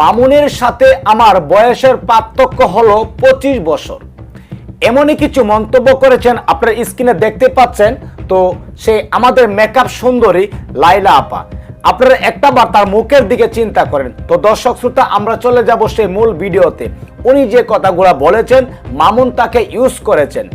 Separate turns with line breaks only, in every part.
মামুনের সাথে আমার বয়সের পার্থক্য হলো পঁচিশ বছর। এমনই কিছু মন্তব্য করেছেন, আপনার স্ক্রিনে দেখতে পাচ্ছেন। তো সে আমাদের মেকআপ সুন্দরী লাইলা আপা। আপনারা একটা বার তার মুখের দিকে চিন্তা করেন। তো দর্শক শ্রোতা, আমরা চলে যাব সেই মূল ভিডিওতে। উনি যে কথাগুলো বলেছেন, মামুন তাকে ইউজ করেছেন।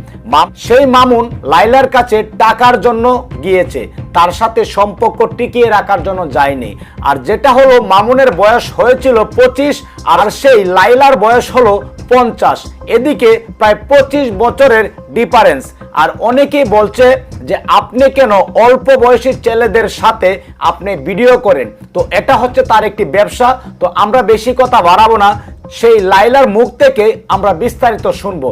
সেই মামুন লাইলার কাছে টাকার জন্য গিয়েছে। তার সাথে সম্পর্ক টিকিয়ে রাখার জন্য যায়নি। আর যেটা হলো, মামুনের বয়স হয়েছিল পঁচিশ, আর সেই লাইলার বয়স হলো পঞ্চাশ। এদিকে প্রায় পঁচিশ বছরের ডিফারেন্স আর অনেকেই বলছে যে আপনি কেন অল্প বয়সী ছেলেদের সাথে আপনি ভিডিও করেন? তো এটা হচ্ছে তার একটি ব্যবসা। তো আমরা বেশি কথা বাড়াবো না। সেই লাইলার মুখ থেকে আমরা বিস্তারিত শুনব।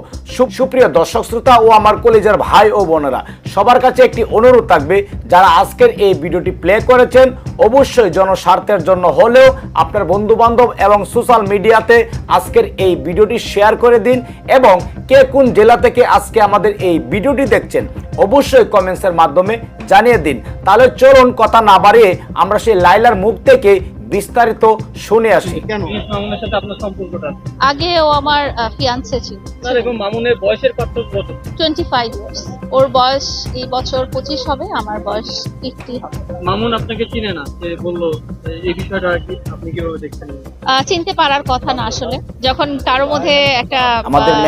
সুপ্রিয় দর্শক শ্রোতা ও আমার কলেজের ভাই ও বোনেরা, সবার কাছে একটি অনুরোধ থাকবে, যারা আজকের এই ভিডিওটি প্লে করেছেন, অবশ্যই জনস্বার্থের জন্য হলেও আপনার বন্ধু বান্ধব এবং সোশ্যাল মিডিয়াতে আজকের এই ভিডিওটি শেয়ার করে দিন এবং কে কোন জেলা থেকে আজকে আমাদের এই ভিডিওটি দেখছেন, অবশ্যই কমেন্টসের মাধ্যমে জানিয়ে দিন। তাহলে চলুন কথা না বাড়িয়ে আমরা সেই লাইলার মুখ থেকে বিস্তারিত শুনে আসি।
কেন?
মামুনের সাথে আপনার সম্পর্কটা
আগে ও আমার ফিয়ান্সে ছিল।
স্যার এবং মামুনের বয়সের পার্থক্য কত?
টোয়েন্টি ফাইভ ইয়ার্স ওর বয়স এই বছর পঁচিশ হবে আমার বয়স ফিফটি হবে।
মামুন আপনাকে চিনে না যে বলল এই বিষয়টা আর কি আপনি কীভাবে দেখছেন?
চিনতে পারার কথা না আসলে। যখন কারোর মধ্যে একটা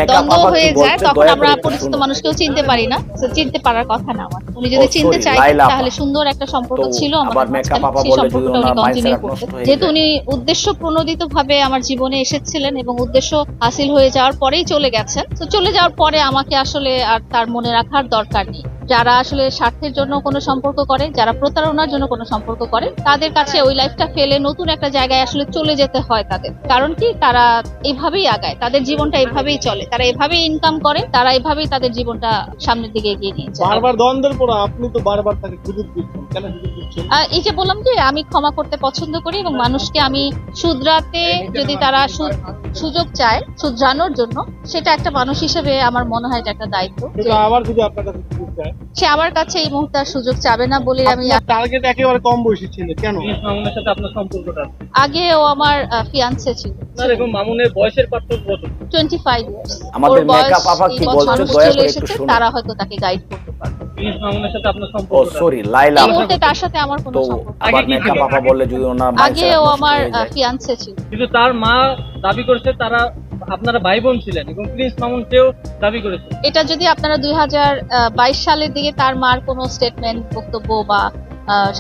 দ্বন্দ্ব হয়ে যায় তখন আমরা পরিচিত মানুষকেও চিনতে পারি না চিনতে পারার কথা না আমার। উনি যদি চিনতে চাইতেন
লাইলা আপা।
তাহলে সুন্দর একটা সম্পর্ক ছিল আমাদের।
আপা
সেই সম্পর্কটা উনি কন্টিনিউ করতেন। যেহেতু উনি উদ্দেশ্য প্রণোদিত ভাবে আমার জীবনে এসেছিলেন এবং উদ্দেশ্য হাসিল হয়ে যাওয়ার পরেই চলে গেছেন তো চলে যাওয়ার পরে আমাকে আসলে আর তার মনে রাখার দরকার নেই। যারা আসলে স্বার্থের জন্য কোনো সম্পর্ক করে যারা প্রতারণার জন্য কোনো সম্পর্ক করে তাদের কাছে ওই লাইফটা ফেলে নতুন একটা জায়গায় আসলে চলে যেতে হয় তাদের। কারণ কি? তারা এভাবেই আগায় তাদের জীবনটা এভাবেই চলে। তারা এভাবেই ইনকাম করে তারা এভাবেই তাদের জীবনটা সামনের দিকে এগিয়ে নিয়ে যায়।
বারবার দ্বন্দ্বের পর আপনি তো বারবার তাকে সুযোগ দিচ্ছেন। কেন সুযোগ দিচ্ছেন?
আহ, এই যে বললাম যে আমি ক্ষমা করতে পছন্দ করি এবং মানুষকে আমি শুধরাতে যদি তারা সুযোগ চায় শুধরানোর জন্য সেটা একটা মানুষ হিসেবে আমার মনে হয় এটা একটা দায়িত্ব
আবার যদি
সে আমার কাছে এই মুহূর্তে আর সুযোগ চাবে না বলে আমি
টার্গেট একেবারে কম বয়সী ছিল কেন?
মামুনের সাথে আপনার সম্পর্কটা
আগে ও আমার ফিয়ান্সে ছিল।
মামুনের বয়সের পার্থক্য কত?
টোয়েন্টি ফাইভ ইয়ার্স
আমাদের makeup আপা কি বলছে? দয়া করে একটু শুনুন।
তারা হয়তো তাকে গাইড করতে পারবে।
মামুনের সাথে আপনার
ও সরি লাইলা
এই মুহূর্তে তার সাথে আমার কোনো সম্পর্ক
আগে কি
মেকআপ আপা বললে যদি ওনার
আগে ও আমার ফিয়ান্সে ছিল।
কিন্তু তার মা দাবি করেছে তারা আপনারা ভাই বোন ছিলেন এবং প্রিন্স মামুনকেও দাবি করেছে
এটা যদি আপনারা দুই হাজার বাইশ সালের দিকে তার মার কোনো স্টেটমেন্ট বক্তব্য বা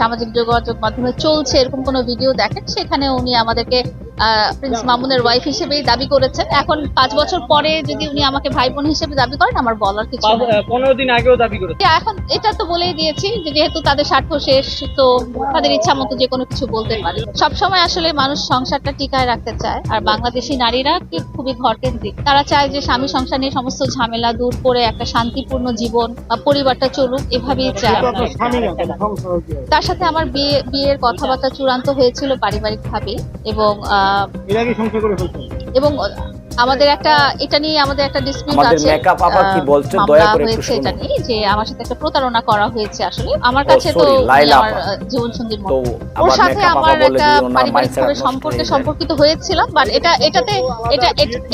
সামাজিক যোগাযোগ মাধ্যমে চলছে, এরকম কোনো ভিডিও দেখেন, সেখানে উনি আমাদেরকে প্রিন্স মামুনের ওয়াইফ হিসেবেই দাবি করেছেন এখন পাঁচ বছর পরে যদি উনি আমাকে ভাই বোন হিসেবে দাবি করেন আমার বলার কিছু
পনেরো দিন আগেও দাবি করেছে।
এখন এটা তো বলেই দিয়েছি যে যেহেতু তাদের স্বার্থ শেষ তো তাদের ইচ্ছা মতো যে কোনো কিছু বলতে পারে। সবসময় আসলে মানুষ সংসারটা টিকায় রাখতে চায় আর বাংলাদেশি নারীরা কি খুবই ঘরকেন্দ্রিক। তারা চায় যে স্বামী সংসার নিয়ে সমস্ত ঝামেলা দূর করে একটা শান্তিপূর্ণ জীবন বা পরিবারটা চলুক এভাবেই চায়? তার সাথে আমার বিয়ে বিয়ের কথাবার্তা চূড়ান্ত হয়েছিল পারিবারিক ভাবে এবং আহ,
এর আগে সংসার করে ফেলছেন?
এবং আমাদের একটা এটা নিয়ে আমাদের একটা ডিসপিউট
আমাদের
আছে
makeup আপা কি
আহ,
বলছে? দয়া করে একটু
হয়েছে এটা
শুনুন।
নিয়ে যে আমার সাথে একটা প্রতারণা করা হয়েছে আসলে। আমার কাছে তো আমার জীবন সঙ্গীর
তো
মতো। ওর সাথে আমার একটা পারিবারিক সম্পর্কে সম্পর্কিত হয়েছিলাম বাট এটা এটাতে এটা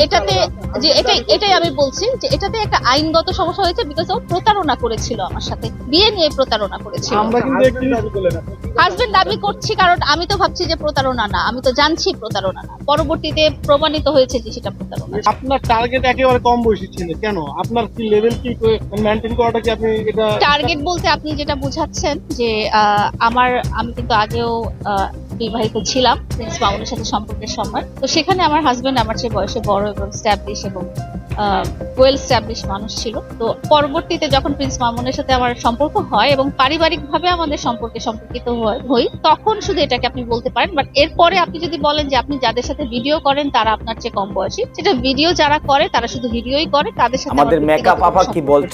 এটাতে যে এটাই এটাই আমি বলছি যে এটাতে একটা আইনগত সমস্যা হয়েছে বিকজ ও প্রতারণা করেছিল আমার সাথে। বিয়ে নিয়ে প্রতারণা করেছিল।
আমরা কিন্তু একটি
হাজবেন্ড দাবি করছি কারণ আমি তো ভাবছি যে প্রতারণা না আমি তো জানছি প্রতারণা না। পরবর্তীতে প্রমাণিত হয়েছে যে সেটা প্রতারণা
আপনার টার্গেট একেবারে কম বয়সী ছিল কেন? আপনার কি লেভেল কি মেনটেন করাটা কি আপনি এটা
টার্গেট বলতে আপনি যেটা বোঝাচ্ছেন যে আহ, আমার আমি কিন্তু আগেও আহ, বিবাহিত ছিলাম প্রিন্স মামুনের সাথে সম্পর্কের সময়। তো সেখানে আমার হাজবেন্ড আমার চেয়ে বয়সে বড় এবং স্ট্যাবলিশ এবং ওয়েল স্ট্যাবলিশ মানুষ ছিল। তো পরবর্তীতে যখন প্রিন্স মামুনের সাথে আমার সম্পর্ক হয় এবং পারিবারিকভাবে আমাদের সম্পর্কে সম্পর্কিত হই তখন শুধু এটাকে আপনি বলতে পারেন। বাট এরপরে আপনি যদি বলেন যে আপনি যাদের সাথে ভিডিও করেন তারা আপনার চেয়ে কম বয়সী। সেটা ভিডিও যারা করে তারা শুধু ভিডিওই করে তাদের সাথে
আমাদের মেকআপ আপা কি বলছে?